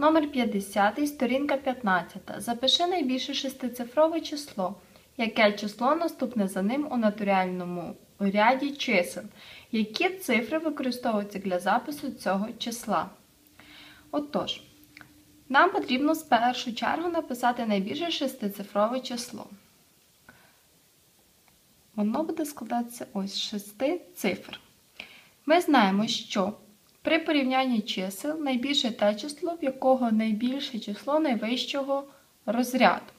Номер 50, сторінка 15. Запиши найбільше шестицифрове число. Яке число наступне за ним у натуральному ряді чисел? Які цифри використовуються для запису цього числа? Отож, нам потрібно в першу чергу написати найбільше шестицифрове число. Воно буде складатися ось з шести цифр. Ми знаємо, що при порівнянні чисел найбільше те число, в якого найбільше число найвищого розряду.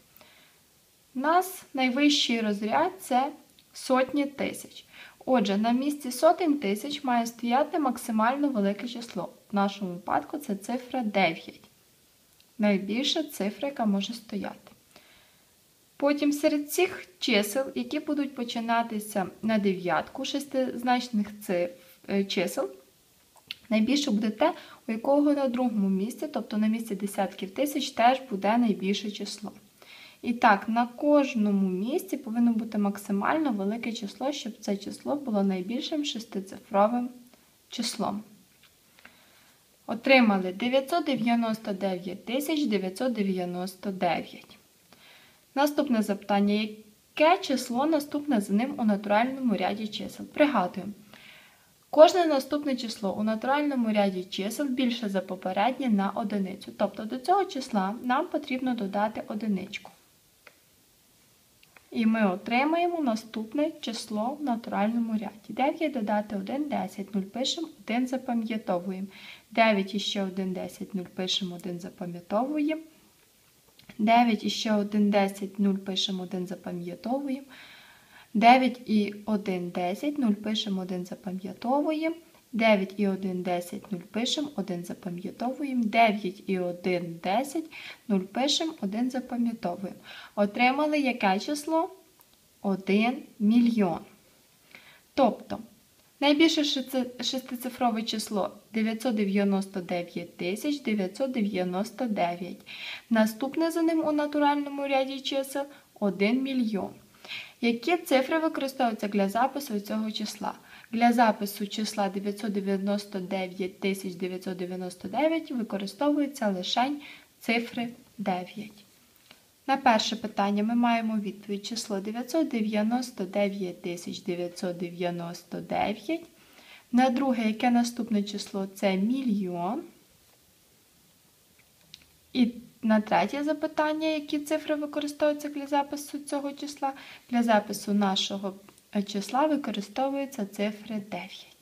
У нас найвищий розряд це сотні тисяч. Отже, на місці сотень тисяч має стояти максимально велике число. В нашому випадку це цифра 9. Найбільша цифра, яка може стояти. Потім серед цих чисел, які будуть починатися на дев'ятку шестизначних цифр, чисел, найбільше буде те, у якого на другому місці, тобто на місці десятків тисяч, теж буде найбільше число. І так, на кожному місці повинно бути максимально велике число, щоб це число було найбільшим шестицифровим числом. Отримали 999 999. Наступне запитання. Яке число наступне за ним у натуральному ряді чисел? Пригадуємо. Кожне наступне число у натуральному ряді чисел більше за попереднє на одиницю. Тобто до цього числа нам потрібно додати одиничку. І ми отримаємо наступне число в натуральному ряді. 9 додати 1, 10, 0 пишемо, 1 запам'ятовуємо. 9 і ще 1, 0 пишемо, 1 запам'ятовуємо. 9 і ще 1, 10, 0 пишемо, 1 запам'ятовуємо. 9 і 1, 10, 0 пишемо, 1 запам'ятовуємо. 9 і 1, 10, 0 пишемо, 1 запам'ятовуємо. 9 і 1, 10, 0 пишемо, 1 запам'ятовуємо. Отримали яке число? 1 мільйон. Тобто, найбільше шестицифрове число 999 тисяч 999. Наступне за ним у натуральному ряді чисел 1 мільйон. Які цифри використовуються для запису цього числа? Для запису числа 999 999 використовуються лише цифри 9. На перше питання ми маємо відповідь число 999 999. На друге, яке наступне число це мільйон. І на третє запитання, які цифри використовуються для запису цього числа. Для запису нашого числа використовуються цифри 9.